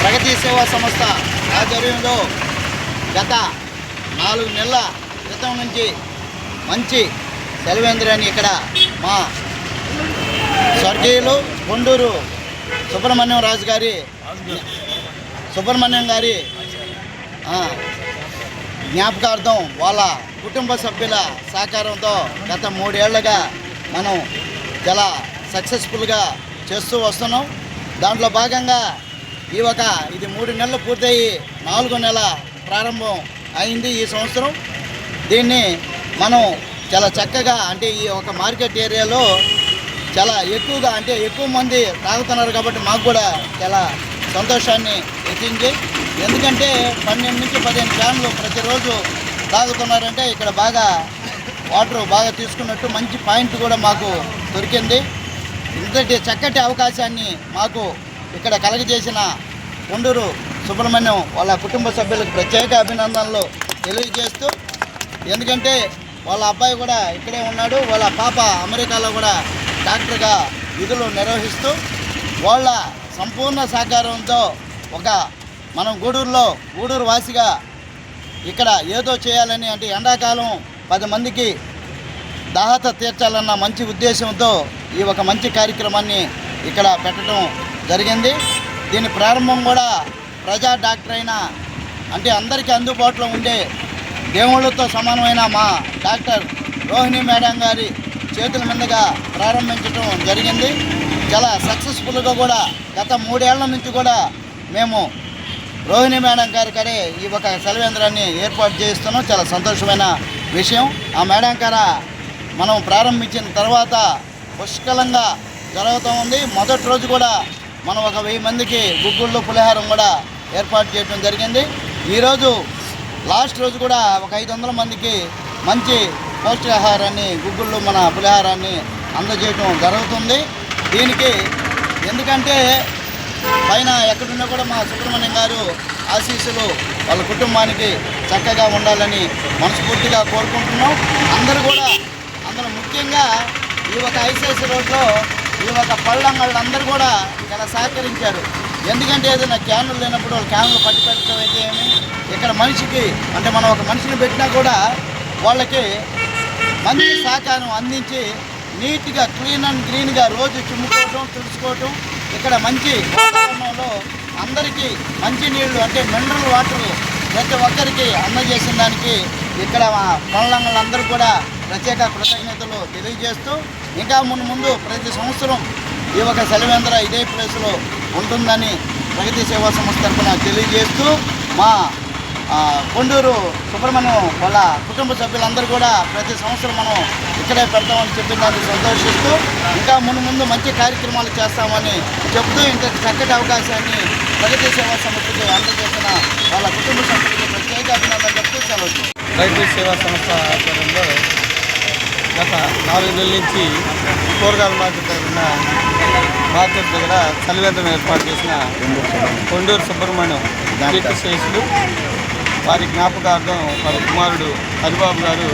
ప్రగతి సేవా సంస్థ ఆధ్వర్యంలో గత నాలుగు నెలల క్రితం నుంచి మంచి సెలవేంద్రాన్ని ఇక్కడ మా స్వర్గీయులు గుండూరు సుబ్రహ్మణ్యం రాజు గారి సుబ్రహ్మణ్యం గారి జ్ఞాపకార్థం వాళ్ళ కుటుంబ సభ్యుల సహకారంతో గత మూడేళ్ళుగా మనం చాలా సక్సెస్ఫుల్గా చేస్తూ వస్తున్నాం. దాంట్లో భాగంగా ఈ ఒక ఇది మూడు నెలలు పూర్తయి నాలుగో నెల ప్రారంభం అయింది ఈ సంవత్సరం. దీన్ని మనం చాలా చక్కగా అంటే ఈ ఒక మార్కెట్ ఏరియాలో చాలా ఎక్కువగా అంటే ఎక్కువ మంది తాగుతున్నారు కాబట్టి మాకు కూడా చాలా సంతోషాన్ని ఇచ్చింది. ఎందుకంటే పన్నెండు నుంచి పదిహేను ఫ్యాన్లు ప్రతిరోజు తాగుతున్నారంటే ఇక్కడ బాగా వాటర్ బాగా తీసుకున్నట్టు మంచి పాయింట్ కూడా మాకు దొరికింది. ఇంతటి చక్కటి అవకాశాన్ని మాకు ఇక్కడ కలగజేసిన కొండూరు సుబ్రహ్మణ్యం వాళ్ళ కుటుంబ సభ్యులకు ప్రత్యేక అభినందనలు తెలియజేస్తూ ఎందుకంటే వాళ్ళ అబ్బాయి కూడా ఇక్కడే ఉన్నాడు. వాళ్ళ పాప అమెరికాలో కూడా డాక్టర్గా విధులు నిర్వహిస్తూ వాళ్ళ సంపూర్ణ సహకారంతో ఒక మనం గూడూరులో గూడూరు వాసిగా ఇక్కడ ఏదో చేయాలని అంటే ఎండాకాలం పది మందికి దాహత తీర్చాలన్న మంచి ఉద్దేశంతో ఈ ఒక మంచి కార్యక్రమాన్ని ఇక్కడ పెట్టడం జరిగింది. దీని ప్రారంభం కూడా ప్రజా డాక్టర్ అయిన అంటే అందరికీ అందుబాటులో ఉండే దేవుళ్ళతో సమానమైన మా డాక్టర్ రోహిణి మేడం గారి చేతుల మీదుగా ప్రారంభించడం జరిగింది. చాలా సక్సెస్ఫుల్గా కూడా గత మూడేళ్ళ నుంచి కూడా మేము రోహిణి మేడం గారి కడే ఈ ఒక సెలవేంద్రాన్ని ఏర్పాటు చేస్తున్నాం చాలా సంతోషమైన విషయం ఆ మేడం మనం ప్రారంభించిన తర్వాత పుష్కలంగా జరుగుతూ ఉంది. మొదటి రోజు కూడా మనం ఒక వెయ్యి మందికి గుగ్గుళ్ళు పులిహారం కూడా ఏర్పాటు చేయడం జరిగింది. ఈరోజు లాస్ట్ రోజు కూడా ఒక ఐదు వందల మందికి మంచి పౌష్టికాహారాన్ని గుగ్గుళ్ళు మన పులిహారాన్ని అందజేయటం జరుగుతుంది. దీనికి ఎందుకంటే పైన ఎక్కడున్నా కూడా మా సుబ్రహ్మణ్యం గారు ఆశీస్సులు వాళ్ళ కుటుంబానికి చక్కగా ఉండాలని మనస్ఫూర్తిగా కోరుకుంటున్నాం. అందరూ కూడా అందులో ముఖ్యంగా ఈ ఒక ఐసిఐసి రోడ్లో ఈ ఒక పళ్ళంగళ్ళు అందరూ కూడా ఇలా సహకరించారు. ఎందుకంటే ఏదైనా క్యాన్లు లేనప్పుడు వాళ్ళు క్యాన్లు పట్టి పెట్టడం అయితే ఏమి? ఇక్కడ మనిషికి అంటే మనం ఒక మనిషిని పెట్టినా కూడా వాళ్ళకి మంచి సహకారం అందించి నీట్గా క్లీన్ అండ్ గ్రీన్గా రోజు చిమ్ముకోవటం తుడుచుకోవటం ఇక్కడ మంచి వాతావరణంలో అందరికీ మంచినీళ్ళు అంటే మినరల్ వాటర్ ప్రతి ఒక్కరికి అందజేసిన దానికి ఇక్కడ మా కూడా ప్రత్యేక కృతజ్ఞతలు తెలియజేస్తూ ఇంకా ముందు ముందు ప్రతి సంవత్సరం ఈ ఒక సెలవేంద్ర ఇదే ప్లేస్లో ఉంటుందని ప్రగతి సేవా సంస్థ తరఫున తెలియజేస్తూ మా కొండూరు సుబ్రహ్మణ్యం వాళ్ళ కుటుంబ సభ్యులందరూ కూడా ప్రతి సంవత్సరం మనం ఇక్కడే పెడతామని చెప్పిన దాన్ని సంతోషిస్తూ ఇంకా ముందు ముందు మంచి కార్యక్రమాలు చేస్తామని చెప్తూ ఇంత చక్కటి అవకాశాన్ని ప్రగతి సేవా సంస్థకి అందజేసిన వాళ్ళ కుటుంబ సభ్యులకు ప్రత్యేక అభినందనలు చెప్తూ సెలవు రైతు సేవా సంస్థ ఆధ్వర్యంలో గత నాలుగు నెలల నుంచి కూరగాయల మార్కెట్ దగ్గర మార్కెట్ దగ్గర చలివేంద్రం ఏర్పాటు చేసిన కొండూరు సుబ్రహ్మణ్యం కీర్తి శేషులు వారి జ్ఞాపకార్థం వారి కుమారుడు హరిబాబు గారు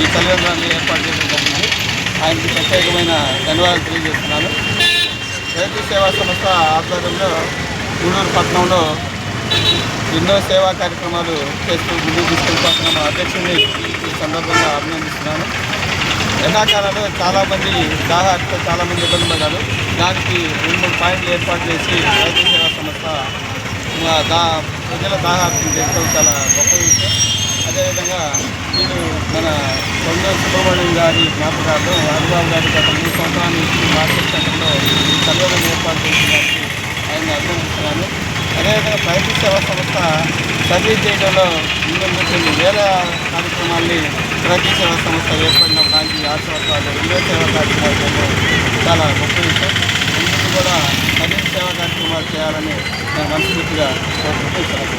ఈ చలివేంద్రాన్ని ఏర్పాటు చేయడం జరిగింది. ఆయనకి ప్రత్యేకమైన ధన్యవాదాలు తెలియజేస్తున్నాను. రైతు సేవా సంస్థ ఆధ్వర్యంలో గూడూరు పట్టణంలో ఎన్నో సేవా కార్యక్రమాలు చేస్తూ ముందుకు తీసుకెళ్ళిపోతున్న మా అధ్యక్షుడిని ఈ సందర్భంగా అభినందిస్తున్నాను. ఎండాకాలంలో చాలామంది దాహార్తో చాలామంది ఇబ్బంది పడ్డారు. దానికి రెండు మూడు పాయింట్లు ఏర్పాటు చేసి రైతు సేవా సంస్థ దా ప్రజల దాహార్తం చేయడం చాలా గొప్ప విషయం. అదేవిధంగా వీళ్ళు మన కొండ సుబ్రహ్మణ్యం గారి జ్ఞాపకార్థం రాజుబాబు గారి గత మూడు సంవత్సరాల నుంచి మార్కెట్ సెంటర్లో చల్లడం ఏర్పాటు చేసినందుకు ఆయన అభినందిస్తున్నాను. అదేవిధంగా ప్రైవేట్ సేవా సంస్థ సర్వీస్ చేయడంలో ముందుంటుంది. వేరే కార్యక్రమాల్ని ప్రైవేట్ సేవా సంస్థ ఏర్పడిన దానికి ఆరు సంవత్సరాలు ఎన్నో సేవా కార్యక్రమాలు చాలా గొప్ప విషయం. ముందు కూడా సర్వీస్ సేవా కార్యక్రమాలు చేయాలని నేను మనస్ఫూర్తిగా కోరుకుంటున్నాను.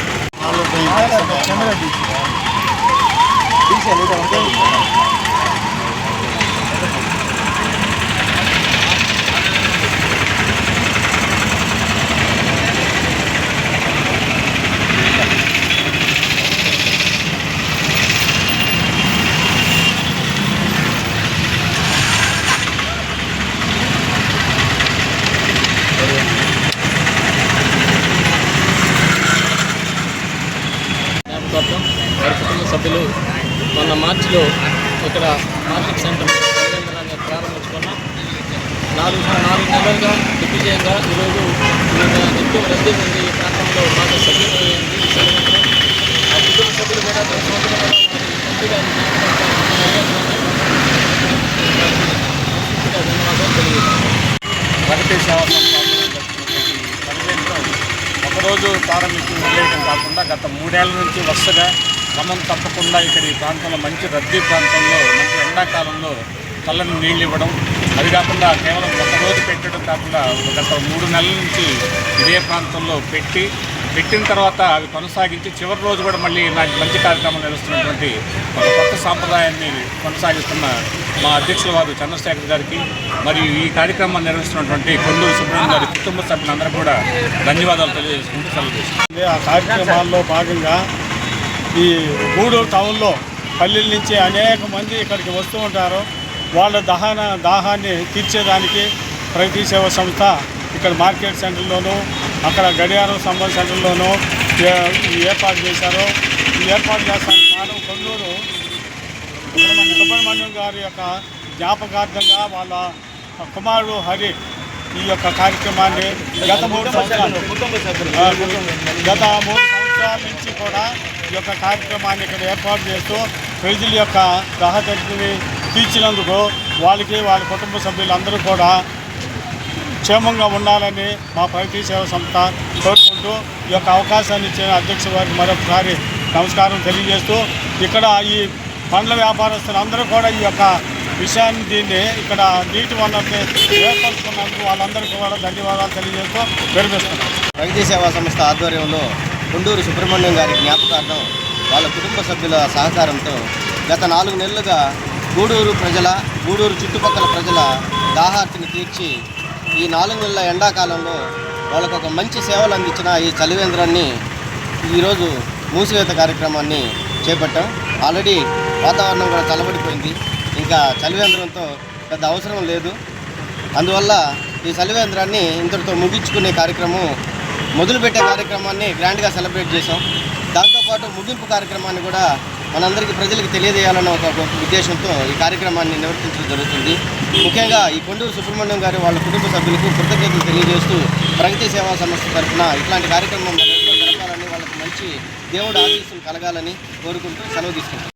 సభ్యులు మొన్న మార్చిలో ఇక్కడ మార్కెట్ సెంటర్ కేంద్రాన్ని ప్రారంభించుకున్నాం నాలుగు నాలుగు నెలలుగా దిగ్విజయంగా ఈరోజు నిత్యం రద్దీ ఉంది. ఈ ప్రాంతంలో మాకు సభ్యులు ఆ కుటుంబ సభ్యులు కూడా తమ సేవా సంస్థ ఒకరోజు ప్రారంభించి వదిలేయడం కాకుండా గత మూడేళ్ళ నుంచి వరుసగా క్రమం తప్పకుండా ఇక్కడ ఈ ప్రాంతంలో మంచి రద్దీ ప్రాంతంలో మంచి ఎండాకాలంలో చల్లని నీళ్ళు ఇవ్వడం. అది కాకుండా కేవలం ఒక రోజు పెట్టడం కాకుండా గత మూడు నెలల నుంచి ఇదే ప్రాంతంలో పెట్టి పెట్టిన తర్వాత అవి కొనసాగించి చివరి రోజు కూడా మళ్ళీ ఇలాంటి మంచి కార్యక్రమాలు నడుస్తున్నటువంటి ఒక కొత్త సాంప్రదాయాన్ని కొనసాగిస్తున్న మా అధ్యక్షుల వారు చంద్రశేఖర్ గారికి మరియు ఈ కార్యక్రమాన్ని నిర్వహిస్తున్నటువంటి కొండూరు సుబ్రహ్మణ్యం గారి కుటుంబ సభ్యులందరూ కూడా ధన్యవాదాలు తెలియజేసుకుంటూ సెలవు ఆ కార్యక్రమాల్లో భాగంగా ఈ గూడూరు టౌన్లో పల్లెల నుంచి అనేక మంది ఇక్కడికి వస్తూ ఉంటారు. వాళ్ళ దహన దాహాన్ని తీర్చేదానికి ప్రగతి సేవ సంస్థ ఇక్కడ మార్కెట్ సెంటర్లోనూ అక్కడ గడియారం సంబంధ సెంటర్లోనూ ఏర్పాటు చేశారు. ఈ ఏర్పాటు చేస్తానికి కారణం కొన్నూరు సుబ్రహ్మణ్యం గారి యొక్క జ్ఞాపకార్థంగా వాళ్ళ కుమారుడు హరి ఈ యొక్క కార్యక్రమాన్ని గత మూడు సంవత్సరాలు గత మూడు సంవత్సరాల నుంచి కూడా ఈ యొక్క కార్యక్రమాన్ని ఇక్కడ ఏర్పాటు చేస్తూ ప్రజల యొక్క దాహతని తీర్చినందుకు వాళ్ళకి వాళ్ళ కుటుంబ సభ్యులందరూ కూడా క్షేమంగా ఉండాలని మా ప్రగతి సేవ సంస్థ కోరుకుంటూ ఈ యొక్క అవకాశాన్ని ఇచ్చిన అధ్యక్ష వారికి మరొకసారి నమస్కారం తెలియజేస్తూ ఇక్కడ ఈ పండ్ల వ్యాపారస్తులందరూ కూడా ఈ యొక్క విషయాన్ని దీన్ని ఇక్కడ నీటి వనరుని ఏర్పరచుకున్నందుకు వాళ్ళందరికీ కూడా ధన్యవాదాలు తెలియజేస్తూ విరమిస్తున్నాం. ప్రగతి సేవా సంస్థ ఆధ్వర్యంలో గుండూరు సుబ్రహ్మణ్యం గారి జ్ఞాపకార్థం వాళ్ళ కుటుంబ సభ్యుల సహకారంతో గత నాలుగు నెలలుగా గూడూరు ప్రజల గూడూరు చుట్టుపక్కల ప్రజల దాహార్తిని తీర్చి ఈ నాలుగు నెలల ఎండాకాలంలో వాళ్ళకు ఒక మంచి సేవలు అందించిన ఈ చలివేంద్రాన్ని ఈరోజు మూసివేత కార్యక్రమాన్ని చేపట్టాం. ఆల్రెడీ వాతావరణం కూడా చల్లబడిపోయింది. ఇంకా చలివేంద్రంతో పెద్ద అవసరం లేదు. అందువల్ల ఈ చలివేంద్రాన్ని ఇంతటితో ముగించుకునే కార్యక్రమం మొదలుపెట్టే కార్యక్రమాన్ని గ్రాండ్గా సెలబ్రేట్ చేసాం దాంతోపాటు ముగింపు కార్యక్రమాన్ని కూడా మనందరికీ ప్రజలకు తెలియజేయాలన్న ఒక ఉద్దేశంతో ఈ కార్యక్రమాన్ని నిర్వర్తించడం జరుగుతుంది. ముఖ్యంగా ఈ కొండూరు సుబ్రహ్మణ్యం గారి వాళ్ళ కుటుంబ సభ్యులకు కృతజ్ఞతలు తెలియజేస్తూ ప్రగతి సేవా సంస్థ తరఫున ఇట్లాంటి కార్యక్రమం జరపాలని వాళ్ళకి మంచి దేవుడు ఆశీస్సులు కలగాలని కోరుకుంటూ సెలవు తీసుకుంటాం